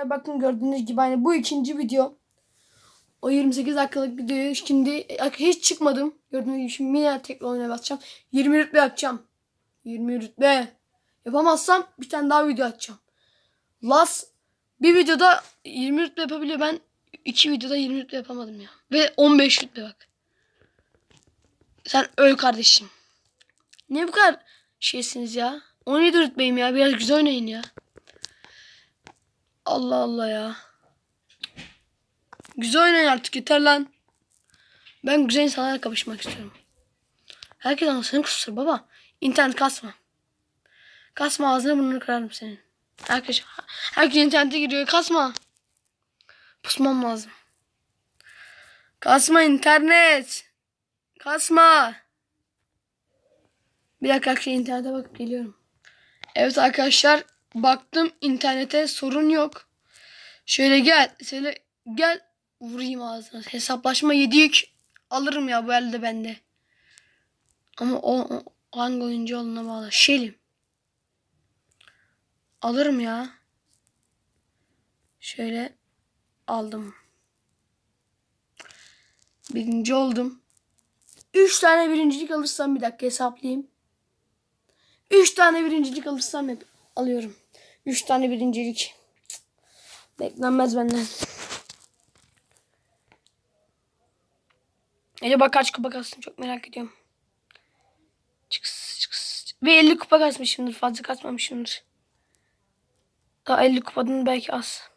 arkadaşlar bakın gördüğünüz gibi hani bu ikinci video. O 28 dakikalık videoyu şimdi hiç çıkmadım. Gördüğünüz gibi şimdi yine tekrar oynaya basacağım. 20 rütbe atacağım. 20 rütbe. Yapamazsam bir tane daha video atacağım. Last bir videoda 20 rütbe yapabiliyor. Ben iki videoda 20 rütbe yapamadım ya. Ve 15 rütbe bak. Sen öl kardeşim. Ne bu kadar şeysiniz ya? 17 rütbeyim ya. Biraz güzel oynayın ya. Allah Allah ya. Güzel oynayın artık yeter lan. Ben güzel insanlarla kapışmak istiyorum. Herkes anasını kusur baba. İnternet kasma. Kasma ağzını burnunu kırarım senin. Herkes, herkes internete giriyor. Kasma. Pusmam lazım. Kasma internet. Kasma. Bir dakika arkadaşlar internete bakıp geliyorum. Evet arkadaşlar baktım internete sorun yok. Şöyle gel. Şöyle gel vurayım ağzına. Hesaplaşma 7 yük alırım ya bu elde bende. Ama o, o hangi oyuncu olduğuna bağlı. Şelim. Alırım ya. Şöyle aldım. Birinci oldum. Üç tane birincilik alırsam bir dakika hesaplayayım. Üç tane birincilik alırsam alıyorum. Üç tane birincilik. Beklenmez benden. Acaba kaç kupa kastım çok merak ediyorum. Çıks çıks. Ve 50 kupa kasmışımdır. Fazla kasmamışımdır. Daha 50 kupadan belki az.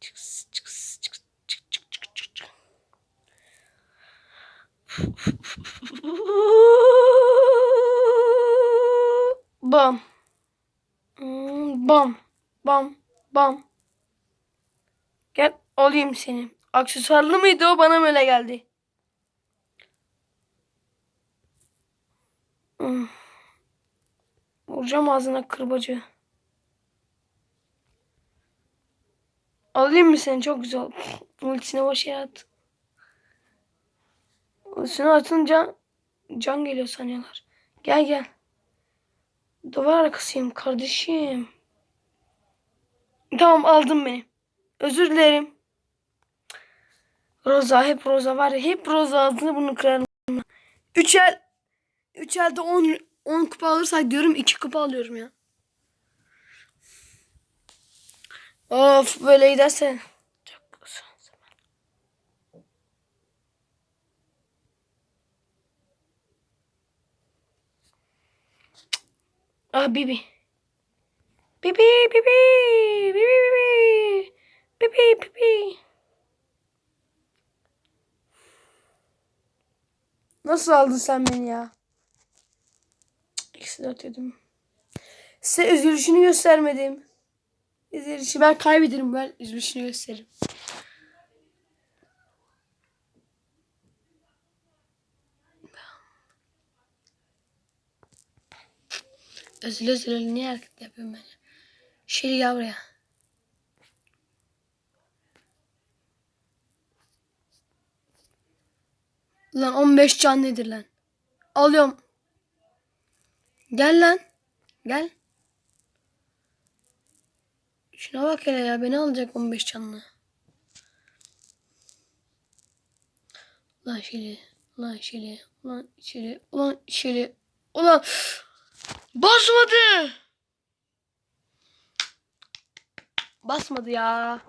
Çıks çıks çıks çık çık çık çık çık. Bam. Hmm, Bam. Bam. Bam. Gel alayım seni. Aksesuarlı mıydı o bana mı öyle geldi? Hmm. Vuracağım ağzına kırbacı. Alayım mı seni? Çok güzel. Ultisine boş yere at. Ultisine atınca can geliyor sanıyorlar. Gel gel. Duvar arkasıyım kardeşim. Tamam aldın beni. Özür dilerim. Roza hep Roza var ya hep Roza ağzını bunu kırarım. Üç el üç elde on, on kupa alırsak diyorum iki kupa alıyorum ya. Of böyle giderse çok Ah Bibi. Bibi Bibi Bibi Bibi Bibi Bibi Nasıl aldın sen beni ya? İkisini atıyordum. Size üzülüşünü göstermedim. Üzülüşü ben kaybederim ben üzülüşünü gösteririm. Özür özür niye hareket yapıyorum ben? Şeri gel buraya. Lan 15 can nedir lan? Alıyorum. Gel lan. Gel. Şuna bak hele ya. Beni alacak 15 canlı. Ulan şeli. Ulan şeli. Ulan şeli. Ulan şeli. Ulan. Basmadı. Basmadı ya.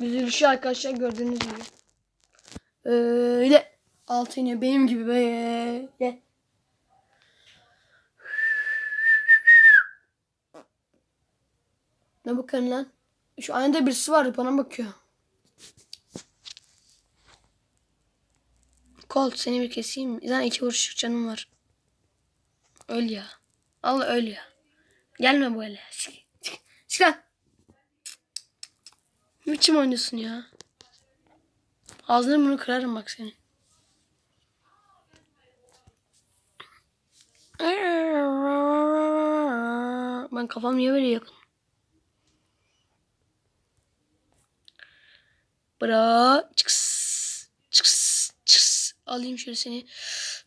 Üzülüşü arkadaşlar gördüğünüz gibi. Öyle. Altı iniyor benim gibi böyle. Ne bakıyorsun lan? Şu aynada birisi var bana bakıyor. Colt seni bir keseyim? Zaten iki vuruşluk canım var. Öl ya. Allah öl ya. Gelme böyle. Çık, çık, çık lan. Ne biçim oynuyorsun ya? Ağzını bunu kırarım bak senin. Ben kafam niye böyle yakın? Bra çıks çıks çıks alayım şöyle seni.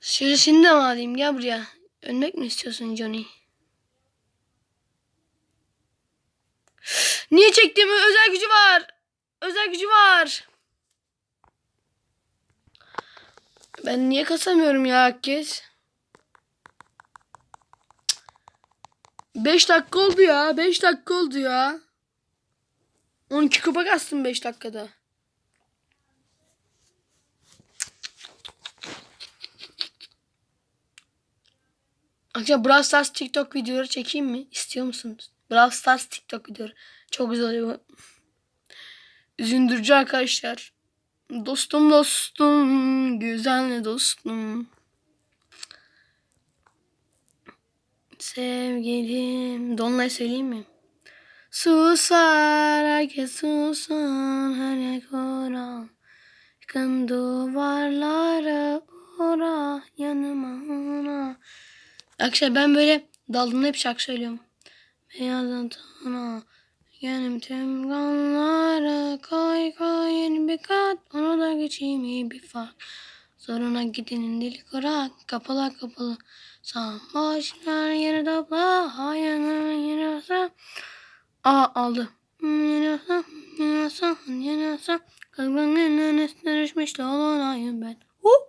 Şöyle seni de alayım gel buraya. Ölmek mi istiyorsun Johnny? Niye çektiğimi özel gücü var. Özel gücü var. Ben niye kasamıyorum ya herkes? 5 dakika oldu ya. 5 dakika oldu ya. 12 kupa kastım 5 dakikada. Akşam Brawl Stars TikTok videoları çekeyim mi? İstiyor musunuz? Brawl Stars TikTok videoları. Çok güzel oluyor. Üzündürücü arkadaşlar. Dostum dostum. Güzel dostum. Sevgilim. Dolunay söyleyeyim mi? Susar herkes susar her yer koral. Yıkın duvarları ora yanıma ora. Arkadaşlar ben böyle daldım hep şarkı söylüyorum. Beyazdan tana Yenim tüm kanlara kay kay yeni bir kat. Onu da geçeyim iyi bir fark Zoruna gidenin dili kırak Kapalı kapalı. Sağ başlar yere tabla Hayana olsa A aldı. Hmm, yeni olsa yeni olsa yeni olsa Kızgın üstüne düşmüş Lolonayım ben. Huu!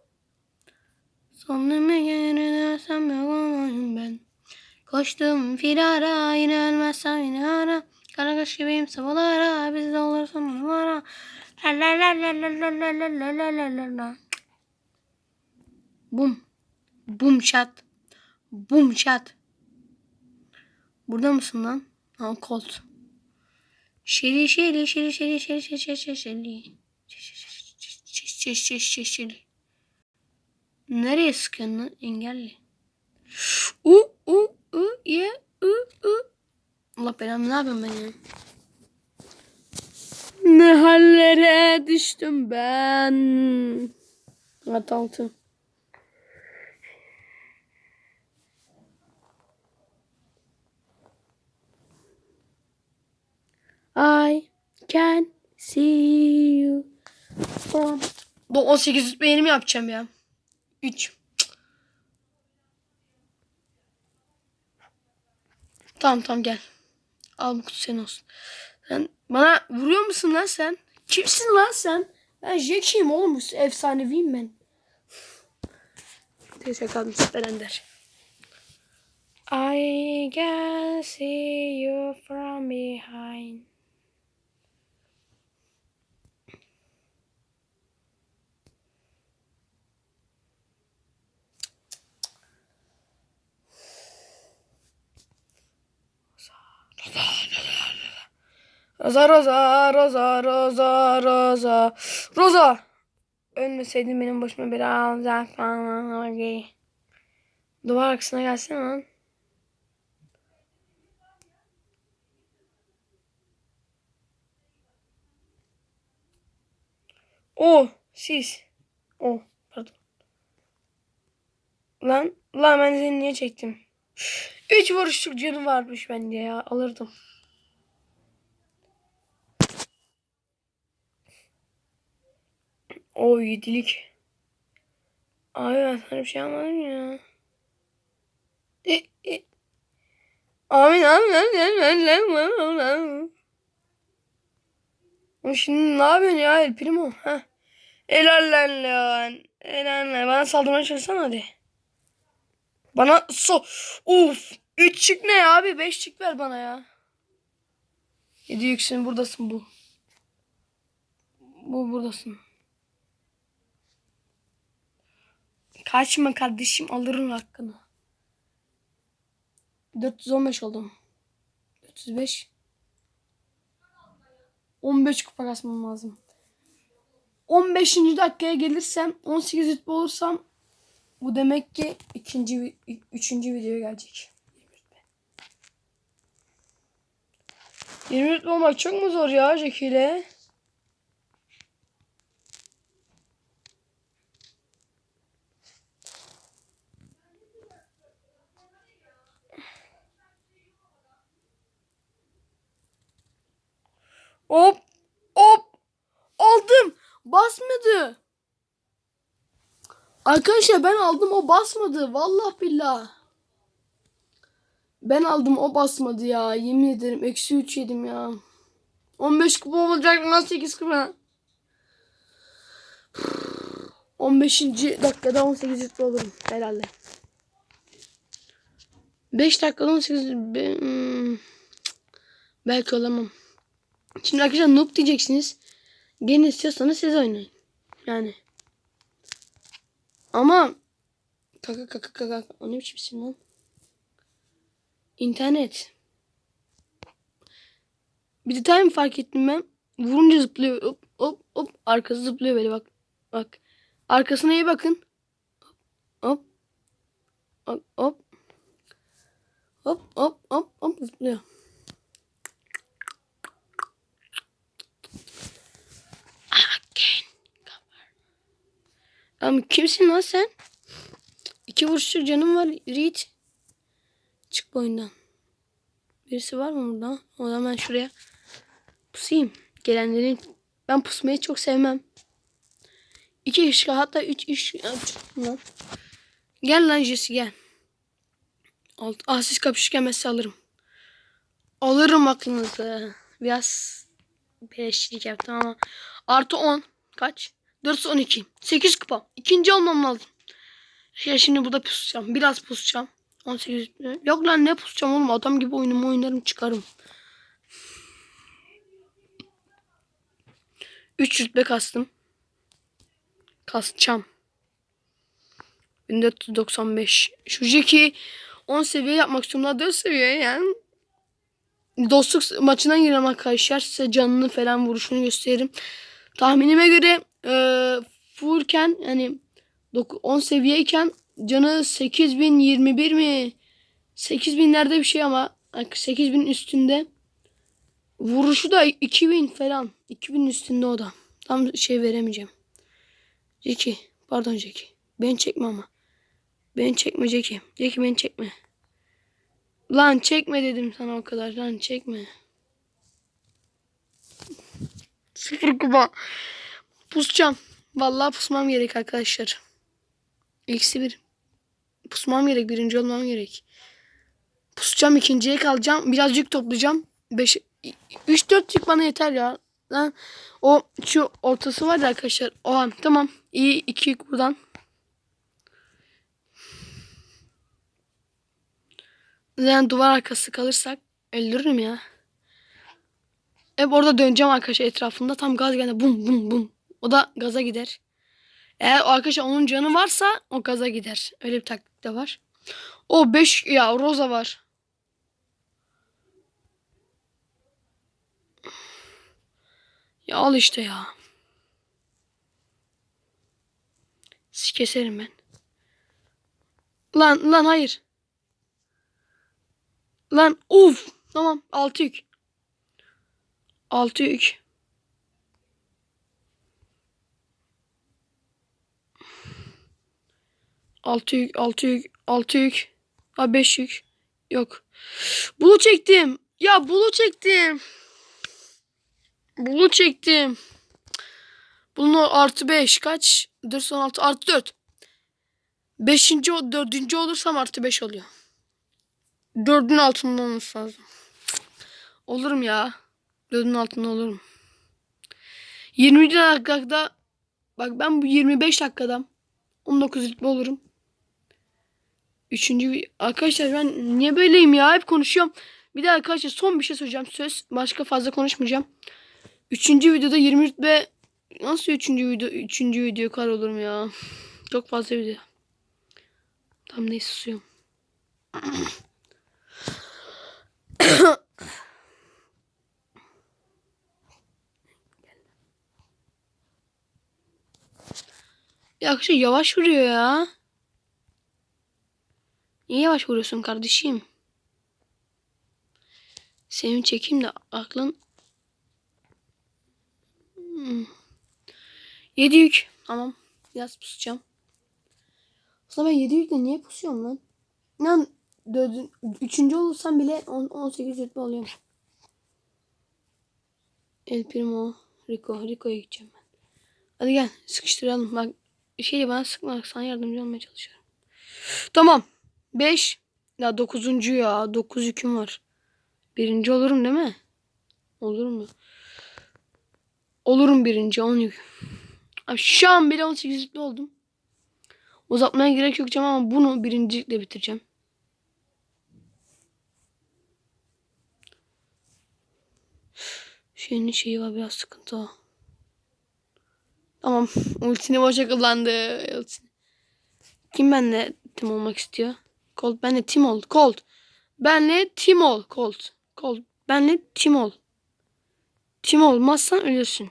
Yerine sen yok olayım ben. Koştum firara yine ölmezsem yine ara. Kara kaş gibiyim sabahlara biz de olursun numara. La la la la la la la la la la la la la. Bum. Bum şat. Bum şat. Burada mısın lan? Ha Colt. Şeri şeri şeri şeri şeri şeri şeri şeri şeri. Şeri şeri şeri şeri. Nereye sıkıyorsun lan? Engelli. U u u ye u u. Allah belamı ne yapayım ben ya? Ne hallere düştüm ben. At altı. I can see you from... Bu 18 rütbe yeni mi yapacağım ya? 3. Tamam tamam gel. Al bu kutu senin olsun. Sen bana vuruyor musun lan sen? Kimsin lan sen? Ben Jack'iyim oğlum. Efsaneviyim ben. Teşekkür ederim Süper Ender. I can see you from behind. Roza Roza Roza Roza Roza Roza Ölmeseydin benim başıma bir alacak falan Duvar arkasına gelsene lan. O siz. O pardon. Lan lan ben seni niye çektim? Üç vuruşluk canı varmış bende ya alırdım. O yedilik. Abi ben sana bir şey anlamadım ya. Ama Şimdi ne yapıyorsun ya El Primo? Ha. Helal lan lan. Helal lan. Bana saldırmaya çalışsana hadi. Bana so. Uf. 3 çık ne ya abi? 5 çık ver bana ya. 7 yüksün buradasın bu. Bu buradasın. Kaçma kardeşim alırım hakkını. 415 oldum. 405. 15 kupa kasmam lazım. 15. dakikaya gelirsem 18 rütbe olursam bu demek ki ikinci üçüncü video gelecek. 20 rütbe. 20 rütbe olmak çok mu zor ya Jackie ile? Hop hop aldım basmadı. Arkadaşlar ben aldım o basmadı. Vallahi billah. Ben aldım o basmadı ya. Yemin ederim eksi 3 yedim ya. 15 kupa olacak lan 8 kupa. 15. dakikada 18 rütbe olurum herhalde. 5 dakikada 18 be- hmm, belki olamam. Şimdi arkadaşlar noob diyeceksiniz. Gene istiyorsanız siz oynayın. Yani. Ama kaka kaka kaka o ne biçim isim lan? İnternet. Bir detay mı fark ettim ben? Vurunca zıplıyor. Hop hop hop. Arkası zıplıyor böyle bak. Bak. Arkasına iyi bakın. Hop. Hop hop. Hop hop hop hop zıplıyor. Ama kimsin lan sen? İki vuruşluk canım var. Reed. Çık bu oyundan. Birisi var mı burada? O zaman ben şuraya pusayım. Gelenlerin ben pusmayı çok sevmem. İki kişi hatta üç iş lan. Gel lan Jesse gel. Alt, ah siz kapışırken ben alırım. Alırım aklınızı. Biraz beleşçilik yaptım ama. Artı 10. Kaç? 4 12. 8 kupa. İkinci olmam lazım. Ya şimdi burada pusacağım. Biraz pusacağım. 18. Yok lan ne pusacağım oğlum. Adam gibi oyunumu oynarım çıkarım. 3 rütbe kastım. Kasacağım. 1495. Şu Jackie 10 seviye yapmak istiyorum. Daha 4 seviye yani. Dostluk maçına giren arkadaşlar size canını falan vuruşunu gösteririm. Tahminime göre e, fullken yani 10 seviyeyken canı 8021 mi? 8000'lerde bir şey ama 8000 üstünde. Vuruşu da 2000 falan. 2000 üstünde o da. Tam şey veremeyeceğim. Jackie. Pardon Jackie. Ben çekme ama. Ben çekme Jackie. Jackie beni çekme. Lan çekme dedim sana o kadar. Lan çekme. Sıfır kupa. Pusacağım. Vallahi pusmam gerek arkadaşlar. Eksi bir. Pusmam gerek. Birinci olmam gerek. Pusacağım. ikinciye kalacağım. Birazcık toplayacağım. 5 3-4 yük bana yeter ya. Lan o şu ortası var ya arkadaşlar. O an tamam. İyi iki yük buradan. Yani duvar arkası kalırsak öldürürüm ya. Hep orada döneceğim arkadaşlar etrafında. Tam gaz geldi. Bum bum bum. O da gaza gider. Eğer arkadaşlar onun canı varsa o gaza gider. Öyle bir taktik de var. O 5 ya Rosa var. Ya al işte ya. Keserim ben. Lan lan hayır. Lan uf. Tamam 6 yük. 6 yük. Altı yük, altı yük, altı yük. Ha beş yük. Yok. Bulu çektim. Ya bulu çektim. Bulu çektim. Bunu artı 5 kaç? 4 son 6 artı 4. Beşinci o dördüncü olursam artı 5 oluyor. Dördün altında olması lazım. Olurum ya. Dördün altında olurum. 20 dakikada bak ben bu 25 dakikada 19 ritmi olurum. Üçüncü arkadaşlar ben niye böyleyim ya hep konuşuyorum. Bir de arkadaşlar son bir şey söyleyeceğim söz. Başka fazla konuşmayacağım. Üçüncü videoda 20 rütbe nasıl üçüncü video üçüncü video kar olurum ya. Çok fazla video. Tam neyse susuyorum. Ya arkadaşlar yavaş vuruyor ya. Niye yavaş vuruyorsun kardeşim? Seni çekeyim de aklın... Hmm. Yedi yük. Tamam. Biraz pusacağım. Aslında ben yedi yükle niye pusuyorum lan? Lan dördün, üçüncü olursam bile on, 18 rütbe oluyorum. El Primo, Rico. Rico'ya gideceğim ben. Hadi gel sıkıştıralım. Bak şey bana sıkma. Sana yardımcı olmaya çalışıyorum. Tamam. 5. Ya 9. ya. 9 yüküm var. Birinci olurum değil mi? Olur mu? Olurum birinci. Onu... Abi şu an bile 18 rütbe oldum. Uzatmaya gerek yok canım ama bunu birincilikle bitireceğim. Şeyin şeyi var biraz sıkıntı o. Tamam. Ultini boşa kullandı. Ultini. Kim benle tim olmak istiyor? Colt benle tim ol. Colt. Benle tim ol. Colt. Colt. Benle tim ol. Tim olmazsan ölürsün.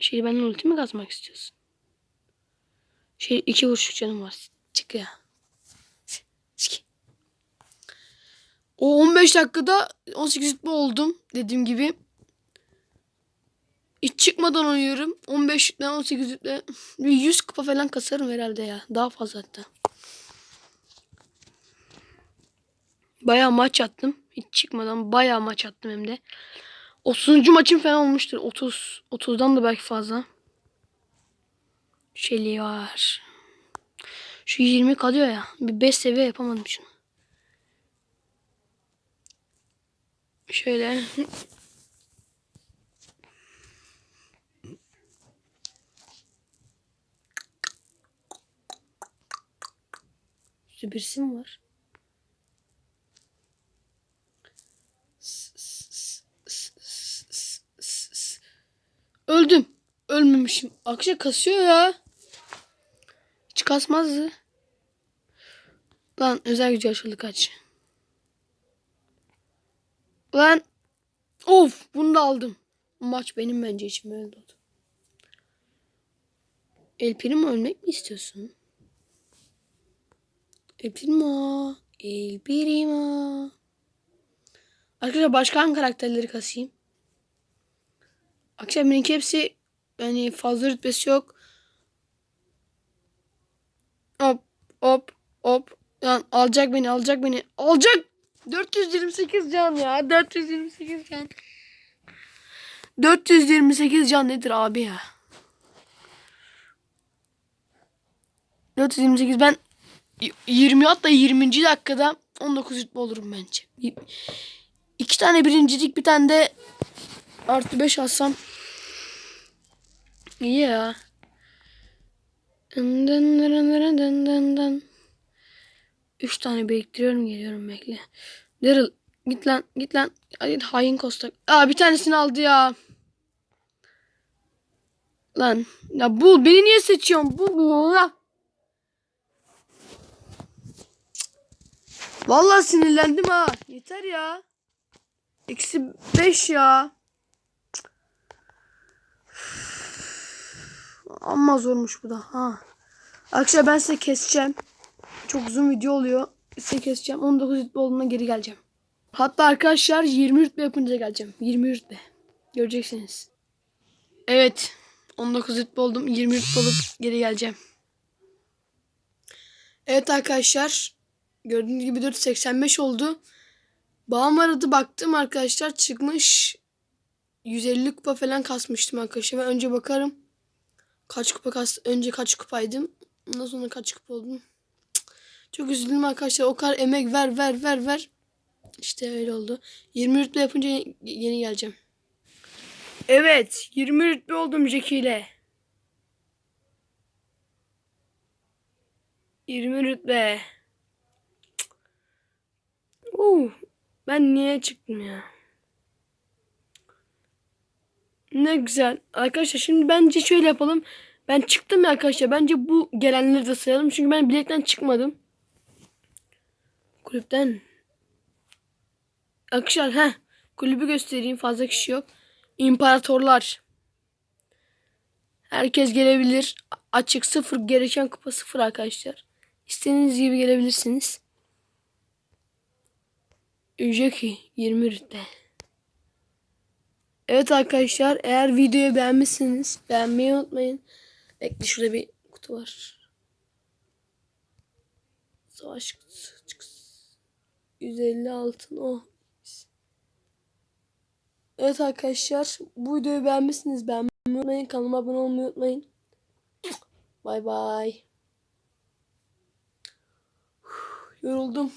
Şey benimle ulti mi kazmak istiyorsun? Şey iki vuruşluk canım var. Çık ya. Çık. O 15 dakikada 18 rütbe oldum. Dediğim gibi. Hiç çıkmadan oynuyorum. 15 rütbe 18 rütbe. Bir 100 kupa falan kasarım herhalde ya. Daha fazla hatta. Bayağı maç attım. Hiç çıkmadan bayağı maç attım hem de. 30. maçım falan olmuştur. 30 30'dan da belki fazla. Şeyli var. Şu 20 kalıyor ya. Bir 5 seviye yapamadım şunu. Şöyle. Mi var? Öldüm. Ölmemişim. Akşa kasıyor ya. Hiç kasmazdı. Lan özel gücü açıldı kaç. Lan. Of bunu da aldım. Maç benim bence içim öyle oldu. El Primo ölmek mi istiyorsun? El Primo. El Primo. Arkadaşlar başka karakterleri kasayım? Akşam benimki hepsi yani fazla rütbesi yok. Hop hop hop. Lan alacak beni alacak beni. Alacak. 428 can ya. 428 can. 428 can nedir abi ya? 428 ben 20 hatta 20. dakikada 19 rütbe olurum bence. İki tane birincilik bir tane de artı 5 alsam iyi ya. Üç tane biriktiriyorum geliyorum bekle. Daryl git lan git lan. Hadi hain kostak. Aa bir tanesini aldı ya. Lan ya bul beni niye seçiyorsun? Bul ya. Vallahi sinirlendim ha. Yeter ya. Eksi beş ya. Amma zormuş bu da. Ha. Arkadaşlar ben size keseceğim. Çok uzun video oluyor. Size keseceğim. 19 rütbe olduğunda geri geleceğim. Hatta arkadaşlar 20 rütbe yapınca geleceğim. 20 rütbe. Göreceksiniz. Evet. 19 rütbe oldum. 20 rütbe olup geri geleceğim. Evet arkadaşlar. Gördüğünüz gibi 485 oldu. Bağım aradı baktım arkadaşlar çıkmış. 150 kupa falan kasmıştım arkadaşlar. Önce bakarım. Kaç kupa kas önce kaç kupaydım. Ondan sonra kaç kupa oldum. Çok üzüldüm arkadaşlar. O kadar emek ver ver ver ver. İşte öyle oldu. 20 rütbe yapınca yeni geleceğim. Evet. 20 rütbe oldum Jackie ile. 20 rütbe. Uh, ben niye çıktım ya? Ne güzel. Arkadaşlar şimdi bence şöyle yapalım. Ben çıktım ya arkadaşlar. Bence bu gelenleri de sayalım. Çünkü ben biletten çıkmadım. Kulüpten. Arkadaşlar he kulübü göstereyim. Fazla kişi yok. İmparatorlar. Herkes gelebilir. Açık sıfır. Gereken kupa sıfır arkadaşlar. İstediğiniz gibi gelebilirsiniz. Üceki 20 rütbe. Evet arkadaşlar eğer videoyu beğenmişsiniz beğenmeyi unutmayın. Bekle şurada bir kutu var. Savaş kutusu. 150 altın o. Evet arkadaşlar bu videoyu beğenmişsiniz beğenmeyi unutmayın. Kanalıma abone olmayı unutmayın. Bay bay. Yoruldum.